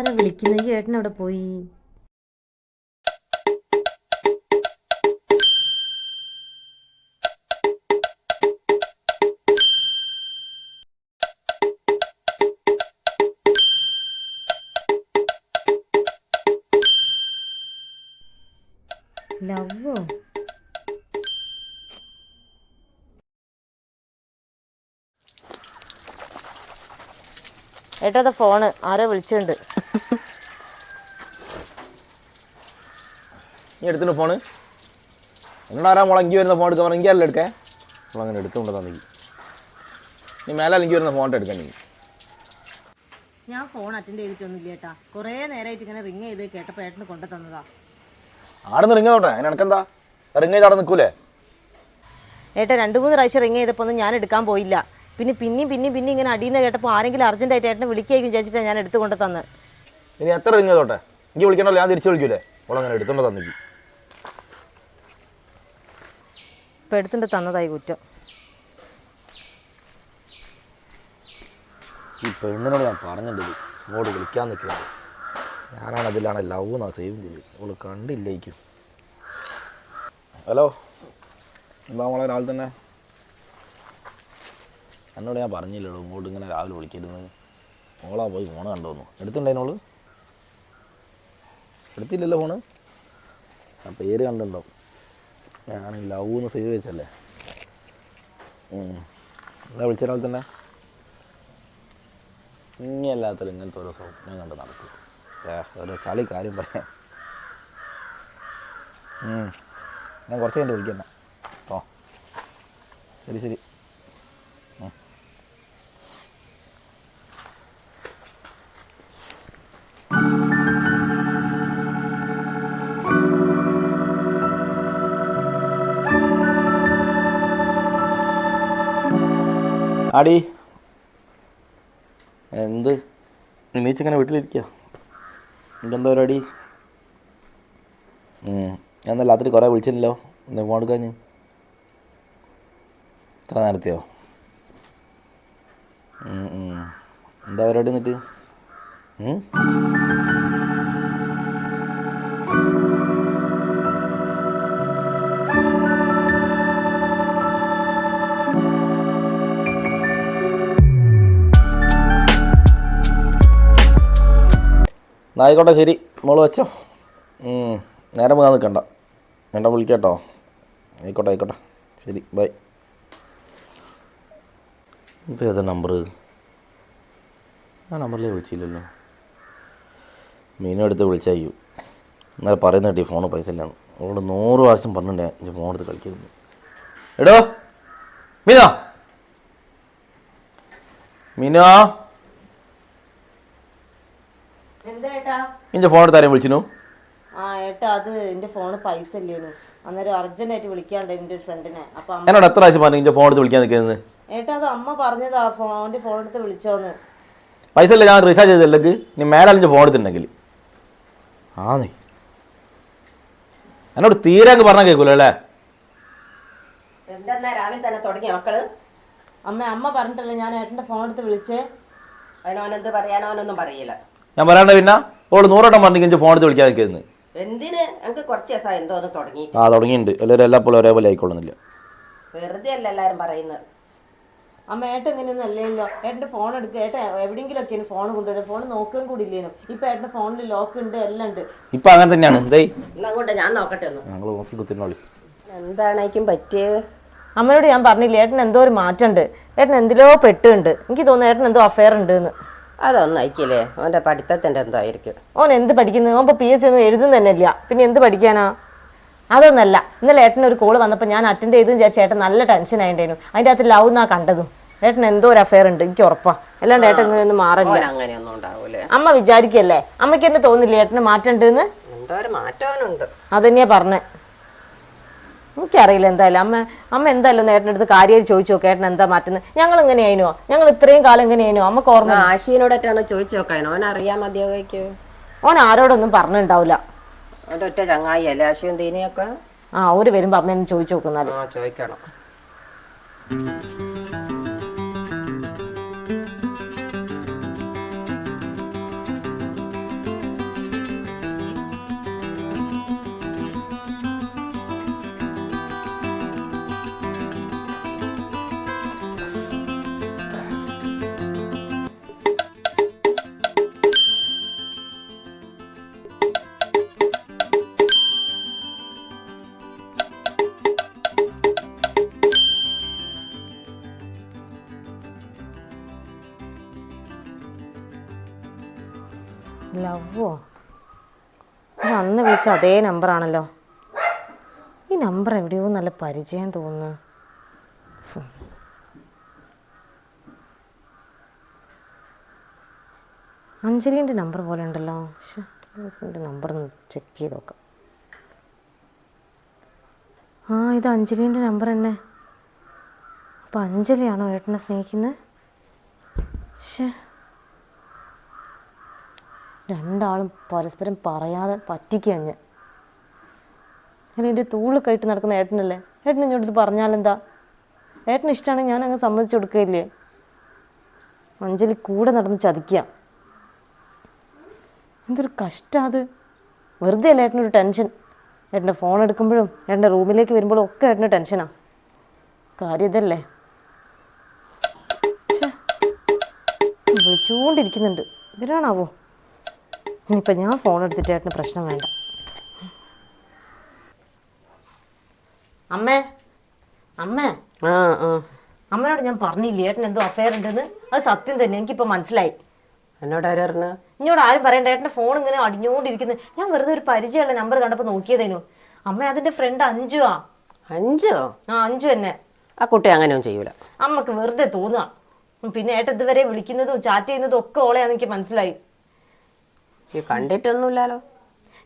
ഇതാരാ വിളിക്കുന്നത് ചേട്ടൻ അവിടെ പോയി? ലവോ ഏട്ടാ ഫോണ് ആരോ വിളിച്ചിട്ടുണ്ട്. നീ എടുത്തിട്ട് ഫോണ് എന്നോട് ആരാ മുളങ്ങി വരുന്ന ഫോൺ എടുക്കാൻ പറഞ്ഞാൽ എനിക്കല്ല എടുക്കേ. നമ്മൾ അങ്ങനെ എടുത്തുകൊണ്ട് തന്നെ നീ മേലെ എനിക്ക് വരുന്ന ഫോൺ എടുക്കാൻ നീ. ഞാൻ ഫോൺ അറ്റൻഡ് ചെയ്തിട്ടൊന്നുമില്ല ഏട്ടാ. കുറേ നേരമായിട്ട് ഇങ്ങനെ റിങ് ചെയ്ത് കേട്ടപ്പോൾ ഏട്ടന് കൊണ്ടു തന്നതാ. ആടുന്ന് റിങ് റിങ്ങ് തൊട്ടെ അതിന് എനക്കെന്താ? റിങ് ചെയ്ത് അവിടെ നിൽക്കൂലേ? ഏട്ടാ രണ്ട് മൂന്ന് പ്രാവശ്യം റിങ് ചെയ്തപ്പോൾ ഒന്നും ഞാൻ എടുക്കാൻ പോയില്ല. പിന്നെ പിന്നെയും പിന്നെയും പിന്നെ ഇങ്ങനെ അടിയുന്ന കേട്ടപ്പോൾ ആരെങ്കിലും അർജന്റായിട്ട് ഏട്ടനെ വിളിക്കുകയായിരിക്കും വിചാരിച്ചിട്ടാണ് ഞാൻ എടുത്തു കൊണ്ട് തന്നത്. ഇനി എത്ര റിങ് ചെയ്തോട്ടെ? എനിക്ക് വിളിക്കണമല്ലോ ഞാൻ തിരിച്ചു വിളിക്കൂലേ? അവളങ്ങനെ എടുത്തോണ്ട് തന്നിക്ക് ഇപ്പം എടുത്തിട്ട് തന്നതായി കുറ്റം. ഈ പെണ്ണിനോട് ഞാൻ പറഞ്ഞിട്ടുണ്ട് ഇങ്ങോട്ട് വിളിക്കാൻ നിൽക്കുന്നത് ഞാനാണ് അതിലാണ് ലവ് എന്നാ സേവ് ചെയ്ത് അവൾ കണ്ടില്ലേക്കും ഹലോ? എന്താ മോളെ രാവിലെ തന്നെ? എന്നോട് ഞാൻ പറഞ്ഞില്ലല്ലോ ഇങ്ങോട്ട് ഇങ്ങനെ രാവിലെ വിളിക്കരുത്. മോളാ പോയി ഫോണ് കണ്ടുവന്നു എടുത്തിട്ടുണ്ടായിരുന്നോൾ എടുത്തില്ലല്ലോ ഫോണ് ആ പേര് കണ്ടിട്ടുണ്ടോ ഞാൻ ലവ് എന്ന് സേവ് വെച്ചല്ലേ. എന്താ വിളിച്ചാൽ തന്നെ. ഇനിയല്ലാത്തൊരു ഇങ്ങനത്തെ ഓരോ സ്വപ്നം കണ്ട് നടക്കും. ഓരോ ചളി കാര്യം പറയാം. ഞാൻ കുറച്ച് കണ്ട് വിളിക്കണ്ട ഓ ശരി ശരി. ആടി. എന്ത്? നീച്ചിങ്ങനെ വീട്ടിലിരിക്കുക എന്താ പരിപാടി? ഉം. ഞാൻ രാത്രി കുറേ വിളിച്ചില്ലല്ലോ. എന്താ ഫോൺ എടുക്കാഞ്ഞ് ഇത്ര നേരത്തെയോ. എന്താ പരിപാടി എന്നിട്ട്? ആയിക്കോട്ടെ ശരി. മോൾ വെച്ചോ. നേരം പോകാൻ നിൽക്കണ്ട വേണ്ട വിളിക്കാട്ടോ. ആയിക്കോട്ടെ ആയിക്കോട്ടെ. ശരി ബൈ. ഇത് ഏതാ നമ്പർ ആ നമ്പറിലേ വിളിച്ചില്ലല്ലോ. മീനും എടുത്ത് വിളിച്ചയ്യു എന്നാൽ പറയുന്ന കേട്ടി ഫോണ് പൈസ ഇല്ലാന്ന്. അവളോട് നൂറ് പ്രാവശ്യം പറഞ്ഞിട്ടേ ഞാൻ ഫോൺ എടുത്ത് കളിക്കരുത്. എടോ മീനോ? മീനോ? എന്താ ഏട്ടാ? ഇഞ്ചെ ഫോൺ എടുത്താരെ വിളിച്ചു വിളിച്ചിനു? ആ ഏട്ടാ അത് എന്റെ ഫോണ് പൈസ ഇല്ലേനു. അന്നേരം ആയിട്ട് വിളിക്കാണ്ട് എന്റെ ഒരു ഫ്രണ്ടിനെ. അപ്പൊ അമ്മ എന്നോട് എത്ര ആഴ്ച പറഞ്ഞു ഇഞ്ചെ ഫോൺ എടുത്ത് വിളിക്കാൻ നിൽക്കുന്നത്? ഏട്ടാ അത് അമ്മ പറഞ്ഞതാ ഫോണിന്റെ ഫോൺ എടുത്ത് വിളിച്ചോന്ന്. പൈസ ഇല്ല ഞാൻ റീചാർജ് ചെയ്തില്ലെങ്കിൽ നീ മേലഞ്ച് ഫോൺ എടുത്തിട്ടുണ്ടെങ്കിൽ. ആ നീ എന്നോട് തീരെ അങ്ങ് പറഞ്ഞാൽ കേൾക്കൂല അല്ലേ? എന്തെന്നാ രാവിലെ തന്നെ തുടങ്ങിയ മക്കൾ? അമ്മ അമ്മ പറഞ്ഞിട്ടല്ലേ ഞാൻ ഏട്ടന്റെ ഫോൺ എടുത്ത് വിളിച്ചേ? അതിനോനെന്ത് പറയാനോനൊന്നും പറയില്ല. ഞാൻ പറയണ്ട പിന്നെ ഓൾ നൂറോട്ടം പറഞ്ഞു കഴിഞ്ഞാൽ ഫോൺ എടുത്ത് വിളിക്കാൻ നിൽക്കുന്നത് എന്തിന്? എനിക്ക് കുറച്ച് ദിവസം എന്തോ ഒന്ന് തുടങ്ങി. ആ തുടങ്ങിയിട്ടുണ്ട് എല്ലാവരും എല്ലാ പോലും ഒരേപോലെ ആയിക്കൊള്ളുന്നില്ല വെറുതെ അല്ല എല്ലാരും പറയുന്നത് അമ്മ ഏട്ടൻ ഇങ്ങനെയൊന്നും അല്ലല്ലോ. ഏട്ടന്റെ ഫോൺ എടുക്കുക ഏട്ടൻ എവിടെയെങ്കിലും ഒക്കെ ഫോൺ കൊണ്ടുവരുന്നത്. ഫോൺ നോക്കുകയും കൂടി ഇല്ലേനും ഇപ്പൊ ഏട്ടന്റെ ഫോണിൽ ലോക്ക് ഉണ്ട് എല്ലാം ഉണ്ട്. ഇപ്പൊ അങ്ങനെ തന്നെയാണ്. എന്തേ? എല്ലാം കൊണ്ട് ഞാൻ നോക്കട്ടെ ഒന്ന്. ഞങ്ങൾ നോക്കി കുത്തിനോളി എന്താണേക്കും പറ്റിയത് അമ്മയോട് ഞാൻ പറഞ്ഞില്ല ഏട്ടൻ എന്തോ ഒരു മാറ്റമുണ്ട് ഏട്ടൻ എന്തിലോ പെട്ടുണ്ട്. എനിക്ക് തോന്നുന്നു ഏട്ടൻ എന്തോ അഫയർ ഉണ്ട് എന്ന് അതൊന്നും അയക്കില്ലേ അവന്റെ പഠിത്തത്തിന്റെ എന്തോ ആയിരിക്കും. ഓൻ എന്ത് പഠിക്കുന്നത് ഓൻ ഇപ്പോൾ പി എസ് സി ഒന്നും എഴുതുന്ന തന്നെ ഇല്ല. പിന്നെ എന്ത് പഠിക്കാനാ? അതൊന്നല്ല. ഇന്നലെ ഏട്ടൻ ഒരു കോൾ വന്നപ്പോൾ ഞാൻ അറ്റൻഡ് ചെയ്തെന്ന് വിചാരിച്ച ഏട്ടൻ നല്ല ടെൻഷൻ ആയിട്ടേനു അതിന്റെ അകത്ത് ലവ് എന്നാ കണ്ടതും. ഏട്ടൻ എന്തോ ഒരു അഫയർ ഉണ്ട്. എനിക്ക് ഉറപ്പാ. അല്ലാണ്ട് ഏട്ടൻ ഇങ്ങനെയൊന്നും മാറില്ല ഓൻ അങ്ങനെയൊന്നും ഉണ്ടാവൂലേ? അമ്മ വിചാരിക്കല്ലേ? അമ്മയ്ക്ക് എന്നെ തോന്നില്ല ഏട്ടന് മാറ്റണ്ടെന്ന് എന്തോ ഒരു മാറ്റവനുണ്ട് അതന്നെയാ പറഞ്ഞേ. എനിക്കറിയില്ല എന്തായാലും. അമ്മ അമ്മ എന്തായാലും നേട്ടന്റെ അടുത്ത് കാര്യം ചോദിച്ചു നോക്കാം. ഏട്ടൻ എന്താ മാറ്റുന്നത്? ഞങ്ങൾ എങ്ങനെയായിനോ ഞങ്ങൾ ഇത്രയും കാലം എങ്ങനെയായിനോ? അമ്മയ്ക്ക് ഓർമ്മ ആശീനോടൊറ്റാണ് ചോദിച്ചു നോക്കാൻ ഓൻ അറിയാൻ മതിയാവുമായിരിക്കും ഓൻ ആരോടൊന്നും പറഞ്ഞിട്ടുണ്ടാവില്ല അവന്റെ ഒറ്റ ചങ്ങായി അല്ലേ തീനിയൊക്കെ ആ അവർ വരുമ്പോ അമ്മ ചോദിച്ചു നോക്കുന്നാലും ചോദിക്കണം. ലവോ അന്ന് വിളിച്ച അതേ നമ്പറാണല്ലോ. ഈ നമ്പർ എവിടെയോ നല്ല പരിചയം തോന്നുന്നു. അഞ്ജലിന്റെ നമ്പർ പോലെ ഉണ്ടല്ലോ. ഇതിന്റെ നമ്പർ ഒന്ന് ചെക്ക് ചെയ്ത് നോക്കാം. ആ ഇത് അഞ്ജലിന്റെ നമ്പർ തന്നെ. അപ്പം അഞ്ജലിയാണോ ഏട്ടനെ സ്നേഹിക്കുന്നത് ശ്ശേ. രണ്ടാളും പരസ്പരം പറയാതെ പറ്റിക്കുക അങ്ങ് അങ്ങനെ എന്റെ തൂളിൽ കയറ്റി നടക്കുന്ന ഏട്ടനല്ലേ? ഏട്ടൻ ഇങ്ങോട്ട് പറഞ്ഞാലെന്താ? ഏട്ടന് ഇഷ്ടമാണെങ്കിൽ ഞാൻ അങ്ങ് സമ്മതിച്ചു കൊടുക്കുകയില്ലേ? അഞ്ജലി കൂടെ നടന്ന് ചതിക്കുക എന്തൊരു കഷ്ടം അത്. വെറുതെ അല്ല ഏട്ടനൊരു ടെൻഷൻ? ഏട്ടന്റെ ഫോൺ എടുക്കുമ്പോഴും ഏട്ടന്റെ റൂമിലേക്ക് വരുമ്പോഴും ഒക്കെ ഏട്ടന് ടെൻഷനാണ് കാര്യം ഇതല്ലേ? വിളിച്ചുകൊണ്ടിരിക്കുന്നുണ്ട്. ഇതിലാണാവോ ഇനിയിപ്പോൾ ഞാൻ ഫോൺ എടുത്തിട്ട് ഏട്ടന് പ്രശ്നം വേണ്ട. അമ്മേ അമ്മേ. ആ ആ. അമ്മനോട് ഞാൻ പറഞ്ഞില്ലേ ഏട്ടൻ എന്തോ അഫയർ ഉണ്ടെന്ന്? അത് സത്യം തന്നെ എനിക്കിപ്പോൾ മനസ്സിലായി. എന്നോട് ആരും പറഞ്ഞു? ഇങ്ങോട്ട് ആരും പറയണ്ട ഏട്ടന്റെ ഫോൺ ഇങ്ങനെ അടിഞ്ഞുകൊണ്ടിരിക്കുന്നത് ഞാൻ വെറുതെ ഒരു പരിചയമുള്ള നമ്പർ കണ്ടപ്പോൾ നോക്കിയതേനു. അമ്മ അതിന്റെ ഫ്രണ്ട് അഞ്ചുവാ അഞ്ചോ ആ അഞ്ചു തന്നെ. ആ കുട്ടി അങ്ങനെയൊന്നും ചെയ്യൂല. അമ്മയ്ക്ക് വെറുതെ തോന്നുക പിന്നെ ഏട്ടൻ ഇതുവരെ വിളിക്കുന്നതും ചാറ്റ് ചെയ്യുന്നതും ഒക്കെ ഓളെയാന്ന് എനിക്ക് മനസ്സിലായി. ഈ കണ്ടിട്ടൊന്നുമില്ലല്ലോ.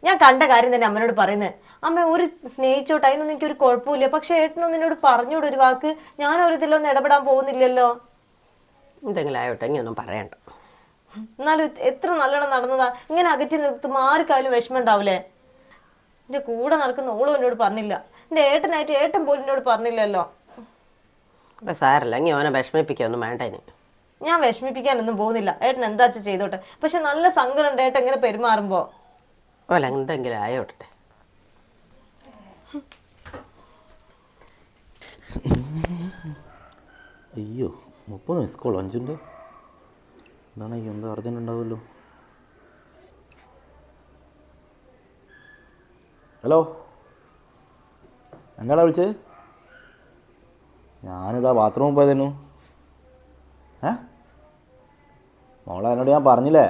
ഞാൻ കണ്ട കാര്യം തന്നെ അമ്മനോട് പറയുന്നത് അമ്മ ഒരു സ്നേഹിച്ചോട്ടെ അതിനൊന്നും എനിക്കൊരു കുഴപ്പമില്ല. പക്ഷെ ഏട്ടനൊന്നും എന്നോട് പറഞ്ഞൂടെ ഒരു വാക്ക്. ഞാൻ ഒരു ഇതിലൊന്നും ഇടപെടാൻ പോകുന്നില്ലല്ലോ. എന്തെങ്കിലും ആയോട്ടെ ഇനി ഒന്നും പറയണ്ട. എന്നാലും എത്ര നല്ലോണം നടന്നതാ. ഇങ്ങനെ അകറ്റി നിർത്തുമ്പോൾ ആർക്കായാലും വിഷമം ഉണ്ടാവില്ലേ എന്റെ കൂടെ നടക്കുന്ന ഓളും എന്നോട് പറഞ്ഞില്ല. എന്റെ ഏട്ടനായിട്ട് ഏട്ടൻ പോലും എന്നോട് പറഞ്ഞില്ലല്ലോ. സാരല്ല ഇനി ഓനെ വിഷമിപ്പിക്കൊന്നും വേണ്ട ഇനി. ഞാൻ വിഷമിപ്പിക്കാനൊന്നും പോകുന്നില്ല. ഏട്ടൻ എന്താ വെച്ചാൽ ചെയ്തോട്ടെ? പക്ഷെ നല്ല സങ്കടം ഉണ്ട് ഏട്ടൻ ഇങ്ങനെ പെരുമാറുമ്പോ. ഓല എന്തെങ്കിലും ആയോട്ടെ. അയ്യോ മുപ്പത് മിസ് കോൾ അഞ്ചിന്റെ? എന്താണ് അയ്യോ എന്താ അർജന്റ് ഉണ്ടാവുമല്ലോ? ഹലോ? എന്താടാ വിളിച്ചത്? ഞാനിതാ ബാത്റൂമിൽ പോയതേനു. ഏ? മോളെ എന്നോട് ഞാൻ പറഞ്ഞില്ലേ?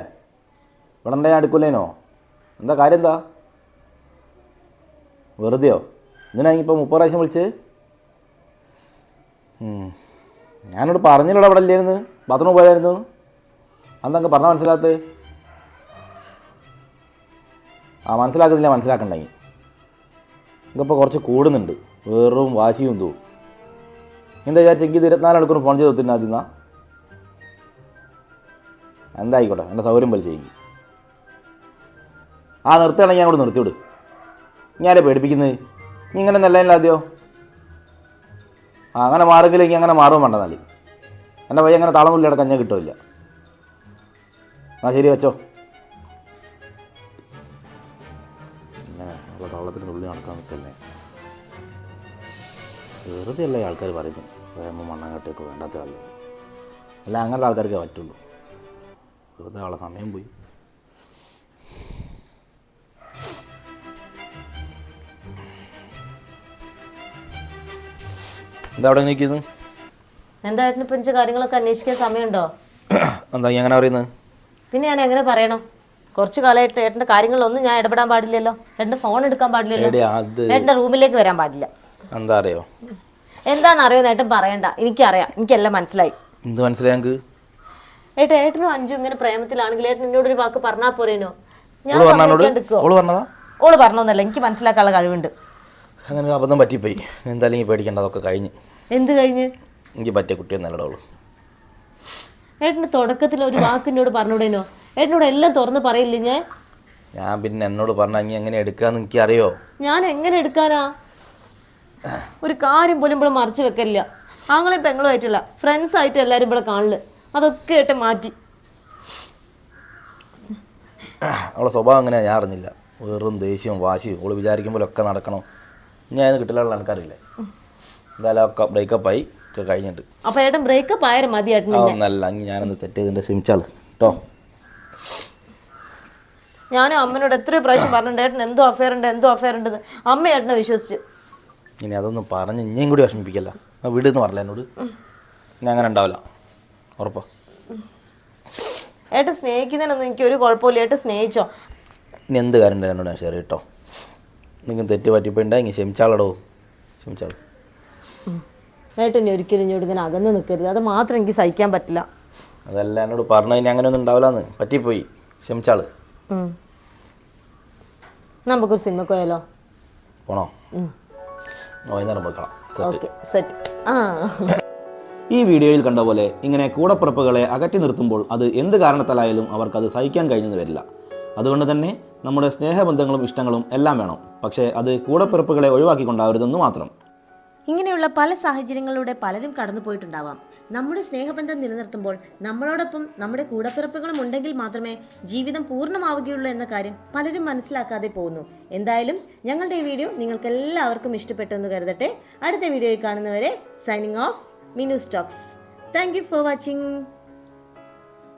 ഇവിടെ എന്താ ഞാൻ എടുക്കൂലേനോ? എന്താ കാര്യം എന്താ? വെറുതെയോ? എന്തിനാ ഇപ്പോൾ മുപ്പത് പ്രാവശ്യം വിളിച്ച്. ഞാനോട് പറഞ്ഞില്ലടാ അവിടെ ഇല്ലായിരുന്നു ബാത്റൂമിൽ പോയായിരുന്നു അന്നങ്ങ് പറഞ്ഞാൽ മനസ്സിലാത്ത ആ മനസ്സിലാക്കുന്നില്ല മനസ്സിലാക്കണ്ടെങ്കിൽ ഇതിപ്പോൾ കുറച്ച് കൂടുന്നുണ്ട്. വെറും വാശിയും തൂ എന്താ വിചാരിച്ചെങ്കിൽ ഇത് ഇരുപത്തിനാല് മണിക്കൂർ ഫോൺ ചെയ്ത് ഒത്തിരി ആദ്യം എന്തായിക്കോട്ടെ എന്റെ സൗകര്യം പോലെ ചെയ്യും. ആ നിർത്തുകയാണെങ്കിൽ ഞാൻ കൂടെ നിർത്തിവിട്. ഞാനെ പേടിപ്പിക്കുന്നത്? നീ ഇങ്ങനെ നല്ലതല്ല ആദ്യമോ ആ അങ്ങനെ മാറുകയില്ലെങ്കിൽ അങ്ങനെ മാറും വേണ്ട നാല് എന്റെ പയ്യ അങ്ങനെ താളമുള്ളി അടക്കം കഞ്ഞ കിട്ടില്ല ആ ശരി വെച്ചോ തള്ളത്തിന്റെ ഉള്ളിൽ നടക്കാൻ നിൽക്കല്ലേ? വെറുതെ അല്ല ആൾക്കാർ പറയുന്നത്? വേമ്പ് മണ്ണാങ്കട്ടയൊക്കെ വേണ്ടാത്ത ആൾ അല്ല അങ്ങനത്തെ ആൾക്കാർക്കേ പറ്റുള്ളൂ. വെറുതെ ആളെ സമയം പോയി. എന്താ അവിടെ നിൽക്കുന്നത് എന്താ ഏട്ടന് ഇപ്പം കാര്യങ്ങളൊക്കെ അന്വേഷിക്കാൻ സമയമുണ്ടോ? എന്താ ഈ അങ്ങനെ പറയുന്നത് പിന്നെ ഞാൻ എങ്ങനെ പറയണം? കുറച്ച് കാലമായിട്ട് ഏട്ടന്റെ കാര്യങ്ങളിലൊന്നും ഞാൻ ഇടപെടാൻ പാടില്ലല്ലോ. ഏട്ടന്റെ ഫോൺ എടുക്കാൻ പാടില്ലല്ലോ. എടി അത് ഏട്ടന്റെ റൂമിലേക്ക് വരാൻ പാടില്ല. എന്താ അറിയോ? എന്താണെന്ന് അറിയുന്ന ഏട്ടൻ പറയണ്ട. എനിക്കറിയാം. എനിക്കെല്ലാം മനസ്സിലായി. എന്ത് മനസ്സിലായി ഞങ്ങൾക്ക് ഏട്ടാ ഏട്ടനും അഞ്ചും ഇങ്ങനെ പ്രേമത്തിലാണെങ്കിൽ ഏട്ടൻ എന്നോട് ഒരു വാക്ക് പറഞ്ഞാ പോരേനോ? ഞാൻ ഓൾ പറഞ്ഞോട് സമ്മതിക്കാണ്ടിരിക്കുവോ? ഓൾ പറഞ്ഞതാ ഓൾ പറഞ്ഞോന്നല്ല എനിക്ക് മനസ്സിലാക്കാനുള്ള കഴിവുണ്ട്. അങ്ങനെ ഒരു അബദ്ധം പറ്റിപ്പോയി. എന്തായാലും ഈ പേടിക്കേണ്ട അതൊക്കെ കഴിഞ്ഞ്. എന്ത് കഴിഞ്ഞ്? എനിക്ക് പറ്റിയ കുട്ടിയെ ഉള്ളൂ ഏട്ടന് തുടക്കത്തിൽ ഒരു വാക്ക് എന്നോട് പറഞ്ഞോടേനോ ഏട്ടനോട് എല്ലാം തുറന്ന് പറയില്ലേ ഞാൻ? ഞാൻ പിന്നെ എന്നോട് പറഞ്ഞ ഇനി എങ്ങനെ എടുക്കാന്ന് എനിക്ക് അറിയോ ഞാൻ എങ്ങനെ എടുക്കാനാ? ഒരു കാര്യം പോലും ഇവിടെ മറച്ചു വെക്കലില്ല. ആങ്ങളെ പെങ്ങളും ആയിട്ടില്ല ഫ്രണ്ട്സ് ആയിട്ട് എല്ലാവരും ഇവിടെ കാണില്ല അതൊക്കെ ആയിട്ട് മാറ്റി. അവളെ സ്വഭാവം അങ്ങനെ ഞാൻ അറിഞ്ഞില്ല. വെറും ദേഷ്യവും വാശിയും. ഓൾ വിചാരിക്കുമ്പോഴൊക്കെ നടക്കണം. ഞാൻ കിട്ടില്ല ആൾക്കാരില്ലേ? എന്തായാലും ഒക്കെ ബ്രേക്കപ്പ് ആയി. ഒക്കെ കഴിഞ്ഞിട്ട്. അപ്പൊ ഏട്ടൻ ബ്രേക്കപ്പ് ആയാലും മതി ഏട്ടൻ അങ്ങ് ഞാനൊന്ന് തെറ്റ് ചെയ്തിട്ട് ശ്രമിച്ചാൽ കേട്ടോ ഞാനും അമ്മനോട് എത്രയോ പ്രാവശ്യം പറഞ്ഞിട്ടുണ്ട്. ഏട്ടൻ എന്തോ അഫയർ ഉണ്ട് എന്തോ അഫയർ ഉണ്ട് അമ്മ ഏട്ടനെ വിശ്വസിച്ചു. ഇനി അതൊന്നും പറഞ്ഞ് ഇനിയും കൂടി വിഷമിപ്പിക്കല്ല. വിടുന്ന് വീട് എന്ന് പറഞ്ഞില്ല എന്നോട്. ഇനി അങ്ങനെ ഉണ്ടാവില്ല. ഉറപ്പാ. ഏട്ട സ്നേഹിക്കുന്നതിനൊന്നും എനിക്ക് ഒരു കുഴപ്പമില്ല. ഏട്ട സ്നേഹിച്ചോ? ഇനി എന്ത് കാര്യം എന്നോട് ഞാൻ ഷെയർ കേട്ടോ നിങ്ങൾ തെറ്റ് പറ്റിപ്പോയിണ്ടെങ്കിൽ ക്ഷമിച്ചാളടോ. ക്ഷമിച്ചാളോ. ഏട്ടനെ ഒരിക്കലും ഇങ്ങോട്ട് ഇങ്ങനെ അകന്ന് നിൽക്കരുത് അത് മാത്രം എനിക്ക് സഹിക്കാൻ പറ്റില്ല. അതല്ല എന്നോട് പറഞ്ഞു ഇനി അങ്ങനെ ഒന്നും ഉണ്ടാവില്ലാന്ന്. പറ്റിപ്പോയി. ക്ഷമിച്ചാൾ. നമുക്കൊരു സിനിമ പോയാലോ? പോണോ? വൈകുന്നേരം പോയിക്കളാം ഓക്കെ സെറ്റ്. ആ. ഈ വീഡിയോയിൽ കണ്ട പോലെ ഇങ്ങനെ കൂടപ്പിറപ്പുകളെ അകറ്റി നിർത്തുമ്പോൾ അത് എന്ത് കാരണത്താലായാലും അവർക്കത് സഹിക്കാൻ കഴിഞ്ഞെന്ന് വരില്ല. അതുകൊണ്ട് തന്നെ നമ്മുടെ സ്നേഹബന്ധങ്ങളും ഇഷ്ടങ്ങളും എല്ലാം വേണം. പക്ഷേ അത് കൂടപ്പിറപ്പുകളെ ഒഴിവാക്കിക്കൊണ്ടാവരുതെന്ന് മാത്രം. ഇങ്ങനെയുള്ള പല സാഹചര്യങ്ങളിലൂടെ പലരും കടന്നു പോയിട്ടുണ്ടാവാം. നമ്മുടെ സ്നേഹബന്ധം നിലനിർത്തുമ്പോൾ നമ്മളോടൊപ്പം നമ്മുടെ കൂടപ്പിറപ്പുകളും ഉണ്ടെങ്കിൽ മാത്രമേ ജീവിതം പൂർണമാവുകയുള്ളൂ എന്ന കാര്യം പലരും മനസ്സിലാക്കാതെ പോകുന്നു. എന്തായാലും ഞങ്ങളുടെ ഈ വീഡിയോ നിങ്ങൾക്ക് എല്ലാവർക്കും ഇഷ്ടപ്പെട്ടു എന്ന് കരുതട്ടെ. അടുത്ത വീഡിയോയിൽ കാണുന്നവരെ signing off Minu Stocks. Thank you for watching.